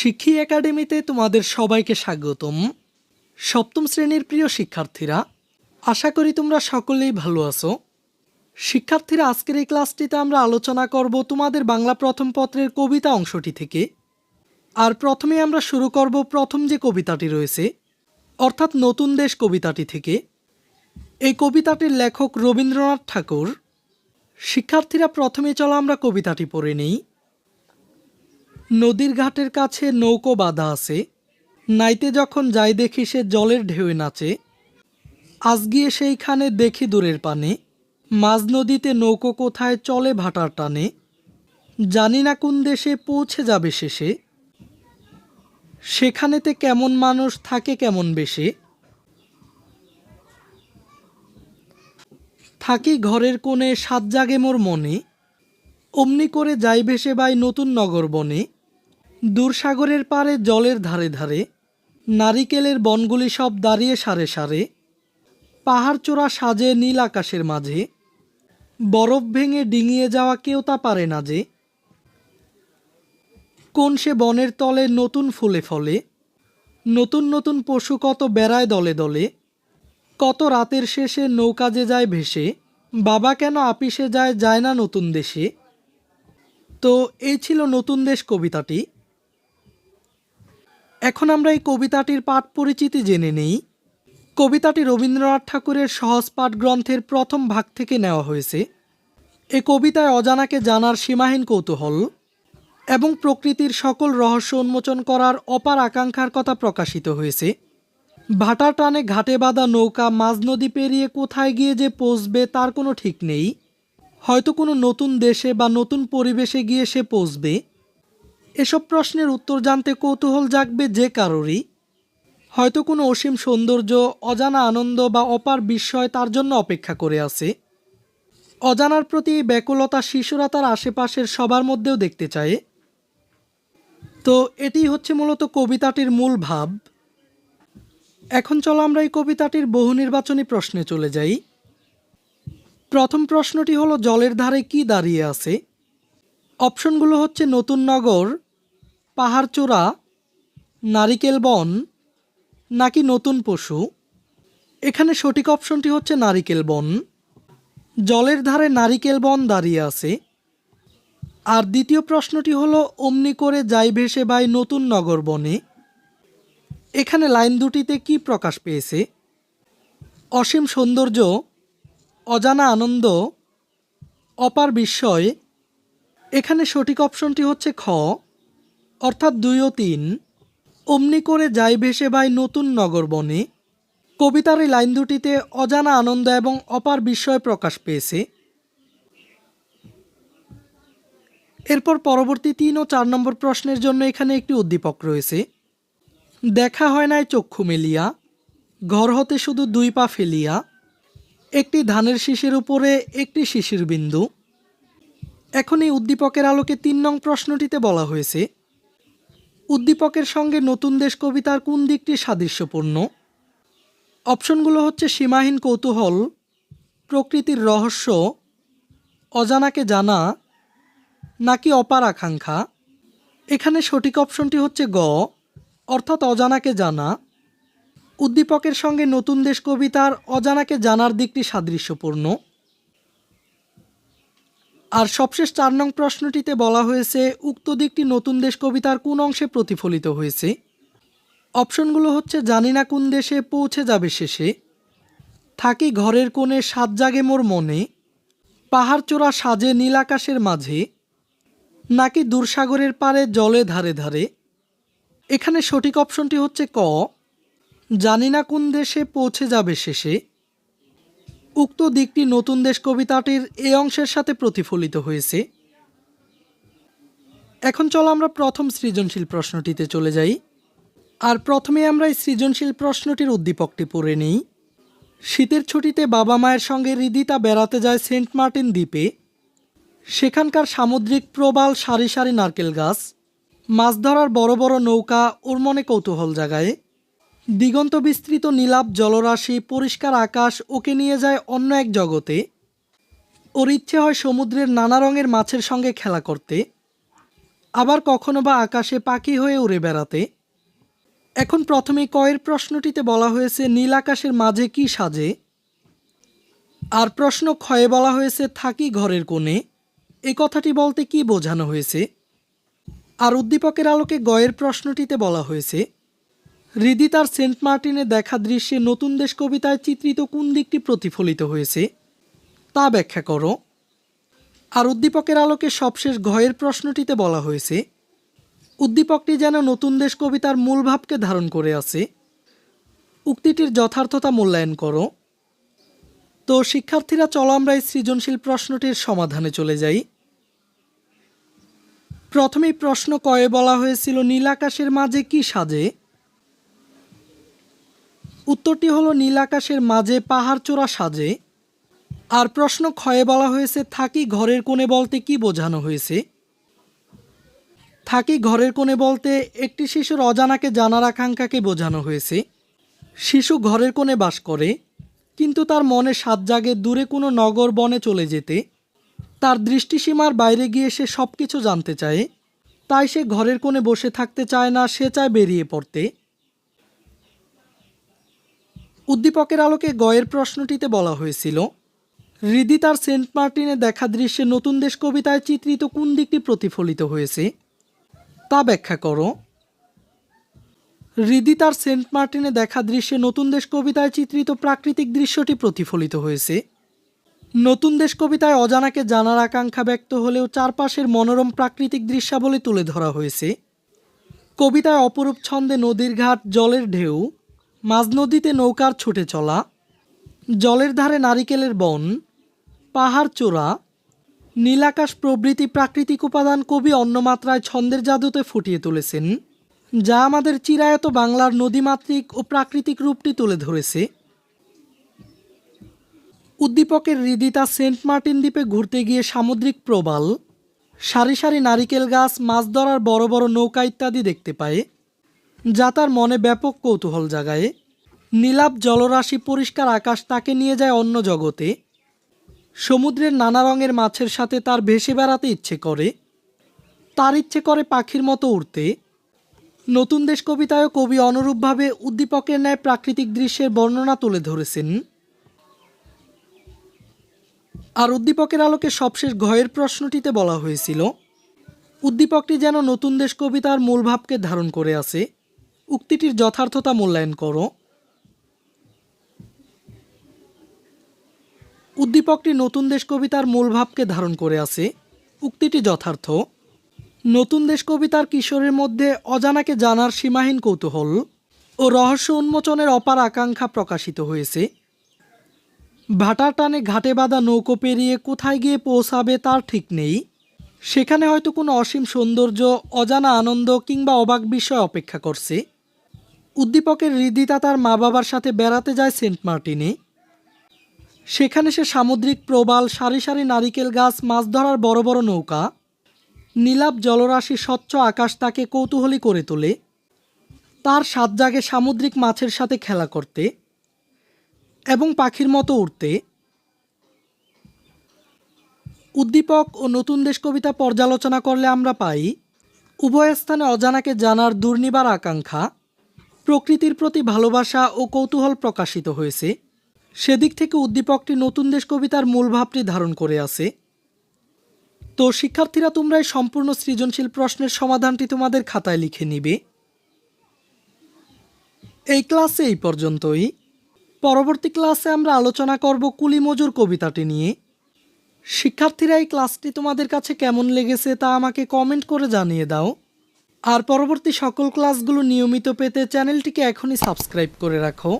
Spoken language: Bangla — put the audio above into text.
শিক্ষী একাডেমিতে তোমাদের সবাইকে স্বাগতম। সপ্তম শ্রেণির প্রিয় শিক্ষার্থীরা, আশা করি তোমরা সকলেই ভালো আছো। শিক্ষার্থীরা, আজকের এই ক্লাসটিতে আমরা আলোচনা করব তোমাদের বাংলা প্রথম পত্রের কবিতা অংশটি থেকে। আর প্রথমে আমরা শুরু করব প্রথম যে কবিতাটি রয়েছে, অর্থাৎ নতুন দেশ কবিতাটি থেকে। এই কবিতাটির লেখক রবীন্দ্রনাথ ঠাকুর। শিক্ষার্থীরা, প্রথমে চলো আমরা কবিতাটি পড়ে নেই। নদীর ঘাটের কাছে নৌকো বাঁধা আছে। নাইতে যখন যাই দেখি সে জলের ঢেউয়ে নাচে। আজ গিয়ে সেইখানে দেখি দূরের পানে। মাঝ নদীতে নৌকো কোথায় চলে ভাটার টানে। জানি না কোন দেশে পৌঁছে যাবে শেষে সেখানেতে কেমন মানুষ থাকে কেমন বেশে। থাকি ঘরের কোণে সাত জাগে মোর মনে। অমনি করে যাই ভেসে বাই নতুন নগর বনে। দূরসাগরের পারে জলের ধারে ধারে, নারিকেলের বনগুলি সব দাঁড়িয়ে সারে সারে, পাহাড় চূড়া সাজে নীল আকাশের মাঝে, বরফ ভেঙে ডিঙিয়ে যাওয়া কেউ তা পারে না যে, কোন সে বনের তলে নতুন ফুলে ফলে, নতুন নতুন পশু কত বেড়ায় দলে দলে, কত রাতের শেষে নৌকা যে যায় ভেসে, বাবা কেন আপিসে যায় যায় না নতুন দেশে? তো এই ছিল নতুন দেশ কবিতাটি। এখন আমরা এই কবিতাটির পাঠ পরিচিতি জেনে নেই। কবিতাটি রবীন্দ্রনাথ ঠাকুরের সহজ পাঠ গ্রন্থের প্রথম ভাগ থেকে নেওয়া হয়েছে। এ কবিতায় অজানাকে জানার সীমাহীন কৌতূহল এবং প্রকৃতির সকল রহস্য উন্মোচন করার অপার আকাঙ্ক্ষার কথা প্রকাশিত হয়েছে। ভাটার টানে ঘাটে বাঁধা নৌকা, মাঝ নদী পেরিয়ে কোথায় গিয়ে যে পৌঁছবে তার কোনো ঠিক নেই। হয়তো কোনো নতুন দেশে বা নতুন পরিবেশে গিয়ে সে পৌঁছবে। এসব প্রশ্নের উত্তর জানতে কৌতূহল জাগবে যে কারোরই। হয়তো কোনো অসীম সৌন্দর্য, অজানা আনন্দ বা অপার বিস্ময় তার জন্য অপেক্ষা করে আছে। অজানার প্রতি ব্যাকুলতা শিশুরা তার আশেপাশের সবার মধ্যেও দেখতে চায়। তো এটি হচ্ছে মূলত কবিতাটির মূল ভাব। এখন চলো আমরা এই কবিতাটির বহু নির্বাচনী প্রশ্নে চলে যাই। প্রথম প্রশ্নটি হলো, জলের ধারে কি দাঁড়িয়ে আছে? অপশনগুলো হচ্ছে নতুন নগর পাহাড়চূড়া নারিকেল বন, নাকি নতুন পশু। এখানে সঠিক অপশনটি হচ্ছে নারিকেল বন। জলের ধারে নারিকেল বন দাঁড়িয়ে আছে। আর দ্বিতীয় প্রশ্নটি হলো, অমনি করে যাই ভেসে বাই নতুন নগর বনে? এখানে লাইন দুটিতে কি প্রকাশ পেয়েছে? অসীম সৌন্দর্য, অজানা আনন্দ, অপার বিস্ময় এখানে সঠিক অপশনটি হচ্ছে খ, অর্থাৎ দুই ও তিন। অমনি করে যাই ভেসে বাই নতুন নগর বনে। কবিতার এই লাইন দুটিতে অজানা আনন্দ এবং অপার বিস্ময় প্রকাশ পেয়েছে। এরপর পরবর্তী তিন ও চার নম্বর প্রশ্নের জন্য এখানে একটি উদ্দীপক রয়েছে। দেখা হয় নাই চক্ষু মেলিয়া, ঘর হতে শুধু দুই পা ফেলিয়া, একটি ধানের শিশির উপরে একটি শিশির বিন্দু। এখন এই উদ্দীপকের আলোকে তিন নং প্রশ্নটিতে বলা হয়েছে, উদ্দীপকের সঙ্গে নতুন দেশ কবিতার কোন দিকটি সাদৃশ্যপূর্ণ? অপশনগুলো হচ্ছে সীমাহীন কৌতূহল, প্রকৃতির রহস্য, অজানাকে জানা, নাকি অপার আকাঙ্ক্ষা। এখানে সঠিক অপশনটি হচ্ছে গ, অর্থাৎ অজানাকে জানা। উদ্দীপকের সঙ্গে নতুন দেশ কবিতার অজানাকে জানার দিকটি সাদৃশ্যপূর্ণ। আর সবশেষ চার নং প্রশ্নটিতে বলা হয়েছে, উক্ত দিকটি নতুন দেশ কবিতার কোন অংশে প্রতিফলিত হয়েছে? অপশনগুলো হচ্ছে, জানি না কোন দেশে পৌঁছে যাবে শেষে। থাকি ঘরের কোণে, সাত জাগে মোর মনে। পাহাড় চূড়া সাজে নীল আকাশের মাঝে। নাকি দূরসাগরের পারে, জলে ধারে ধারে। এখানে সঠিক অপশনটি হচ্ছে ক। জানি না কোন দেশে পৌঁছে যাবে শেষে। উক্ত দিকটি নতুন দেশ কবিতাটির এ অংশের সাথে প্রতিফলিত হয়েছে। এখন চলো আমরা প্রথম সৃজনশীল প্রশ্নটিতে চলে যাই। আর প্রথমে আমরা এই সৃজনশীল প্রশ্নটির উদ্দীপকটি পড়ে নিই। শীতের ছুটিতে বাবা মায়ের সঙ্গে রিদিতা বেড়াতে যায় সেন্ট মার্টিন দ্বীপে। সেখানকার সামুদ্রিক প্রবাল সারি সারি নারকেল গাছ। মাছ ধরার বড় বড় নৌকা ওর মনে কৌতূহল জাগায়। দিগন্ত বিস্তৃত নীলাভ জলরাশি, পরিষ্কার আকাশ, ওকে নিয়ে যায় অন্য এক জগতে। ওর ইচ্ছে হয় সমুদ্রের নানা রঙের মাছের সঙ্গে খেলা করতে। আবার কখনো বা আকাশে পাখি হয়ে উড়ে বেড়াতে। এখন প্রথমে কয়ের প্রশ্নটিতে বলা হয়েছে, নীল আকাশের মাঝে কি সাজে? আর প্রশ্ন ক্ষয়ে বলা হয়েছে, থাকি ঘরের কোণে। এ কথাটি বলতে কি বোঝানো হয়েছে? আর উদ্দীপকের আলোকে গয়ের প্রশ্নটিতে বলা হয়েছে হৃদি তার সেন্ট মার্টিনে দেখা দৃশ্যে নতুন দেশ কবিতায় চিত্রিত কোন দিকটি প্রতিফলিত হয়েছে, তা ব্যাখ্যা করো। আর উদ্দীপকের আলোকে সবশেষ ঘয়ের প্রশ্নটিতে বলা হয়েছে, উদ্দীপকটি যেন নতুন দেশ কবিতার মূল ভাবকে ধারণ করে আছে। উক্তিটির যথার্থতা মূল্যায়ন করো। তো শিক্ষার্থীরা, চলো আমরা এই সৃজনশীল প্রশ্নটির সমাধানে চলে যাই। প্রথমেই প্রশ্ন কয়ে বলা হয়েছিল নীল আকাশের মাঝে কি সাজে? উত্তরটি হলো নীল আকাশের মাঝে পাহাড় চূড়া সাজে। আর প্রশ্ন ক্ষয়ে বলা হয়েছে, থাকি ঘরের কোণে বলতে কি বোঝানো হয়েছে? থাকি ঘরের কোণে বলতে একটি শিশুর অজানাকে জানার আকাঙ্ক্ষাকে বোঝানো হয়েছে। শিশু ঘরের কোণে বাস করে, কিন্তু তার মনে সাত জাগে দূরে কোনো নগর বনে চলে যেতে। তার দৃষ্টিসীমার বাইরে গিয়ে সে সব কিছু জানতে চায়। তাই সে ঘরের কোণে বসে থাকতে চায় না, সে চায় বেরিয়ে পড়তে। উদ্দীপকের আলোকে গয়ের প্রশ্নটিতে বলা হয়েছিল হৃদি তার সেন্ট মার্টিনে দেখা দৃশ্যে নতুন দেশ কবিতায় চিত্রিত কোন দিকটি প্রতিফলিত হয়েছে? তা ব্যাখ্যা করো। হৃদি তার সেন্ট মার্টিনে দেখা দৃশ্যে নতুন দেশ কবিতায় চিত্রিত প্রাকৃতিক দৃশ্যটি প্রতিফলিত হয়েছে। নতুন দেশ কবিতায় অজানাকে জানার আকাঙ্ক্ষা ব্যক্ত হলেও চারপাশের মনোরম প্রাকৃতিক দৃশ্যাবলী তুলে ধরা হয়েছে। কবিতায় অপরূপ ছন্দে নদীর ঘাট, জলের ঢেউ মাঝ নদীতে নৌকার ছুটে চলা, জলের ধারে নারিকেলের বন, পাহাড় চূড়া, নীলাকাশ প্রভৃতি প্রাকৃতিক উপাদান কবি অন্যমাত্রায় ছন্দের জাদুতে ফুটিয়ে তুলেছেন, যা আমাদের চিরায়ত বাংলার নদীমাতৃক ও প্রাকৃতিক রূপটি তুলে ধরেছে। উদ্দীপকের হৃদিতা সেন্ট মার্টিন দ্বীপে ঘুরতে গিয়ে সামুদ্রিক প্রবাল, সারি সারি নারিকেল গাছ, মাছ ধরার বড় বড় নৌকা ইত্যাদি দেখতে পায়। যা তার মনে ব্যাপক কৌতূহল জাগায়। নীলাভ জলরাশি পরিষ্কার আকাশ তাকে নিয়ে যায় অন্য জগতে। সমুদ্রের নানা রঙের মাছের সাথে তার ভেসে বেড়াতে ইচ্ছে করে। তার ইচ্ছে করে পাখির মতো উড়তে। নতুন দেশ কবিতায়ও কবি অনুরূপভাবে উদ্দীপকের ন্যায় প্রাকৃতিক দৃশ্যের বর্ণনা তুলে ধরেছেন। আর উদ্দীপকের আলোকে সবশেষ ঘয়ের প্রশ্নটিতে বলা হয়েছিল, উদ্দীপকটি যেন নতুন দেশ কবিতার মূল ভাবকে ধারণ করে আছে। উক্তিটির যথার্থতা মূল্যায়ন করো। উদ্দীপকটি নতুন দেশ কবিতার মূল ভাবকে ধারণ করে আছে। উক্তিটি যথার্থ। নতুন দেশ কবিতার কিশোরের মধ্যে অজানাকে জানার সীমাহীন কৌতূহল ও রহস্য উন্মোচনের অপার আকাঙ্ক্ষা প্রকাশিত হয়েছে। ভাটার টানে ঘাটে বাঁধা নৌকো পেরিয়ে কোথায় গিয়ে পৌঁছাবে তার ঠিক নেই। সেখানে হয়তো কোনো অসীম সৌন্দর্য, অজানা আনন্দ কিংবা অবাক বিষয় অপেক্ষা করছে। উদ্দীপকের হৃদিতা তার মা বাবার সাথে বেড়াতে যায় সেন্ট মার্টিনে। সেখানে সে সামুদ্রিক প্রবাল, সারি সারি নারিকেল গাছ, মাছ ধরার বড় বড় নৌকা, নীলাভ জলরাশি, স্বচ্ছ আকাশ তাকে কৌতূহলী করে তোলে। তার সাত জাগে সামুদ্রিক মাছের সাথে খেলা করতে এবং পাখির মতো উড়তে। উদ্দীপক ও নতুন দেশ কবিতা পর্যালোচনা করলে আমরা পাই, উভয় স্থানে অজানাকে জানার দুর্নিবার আকাঙ্ক্ষা। প্রকৃতির প্রতি ভালোবাসা ও কৌতূহল প্রকাশিত হয়েছে। সেদিক থেকে উদ্দীপকটি নতুন দেশ কবিতার মূল ভাবটি ধারণ করে আছে। তো শিক্ষার্থীরা তোমরা এই সম্পূর্ণ সৃজনশীল প্রশ্নের সমাধানটি তোমাদের খাতায় লিখে নিবে। এই ক্লাসে এই পর্যন্তই। পরবর্তী ক্লাসে আমরা আলোচনা করব কুলি মজুর কবিতাটি নিয়ে। শিক্ষার্থীরা, এই ক্লাসটি তোমাদের কাছে কেমন লেগেছে তা আমাকে কমেন্ট করে জানিয়ে দাও। আর পরবর্তী সকল ক্লাসগুলো নিয়মিত পেতে চ্যানেলটিকে এখনই সাবস্ক্রাইব করে রাখো।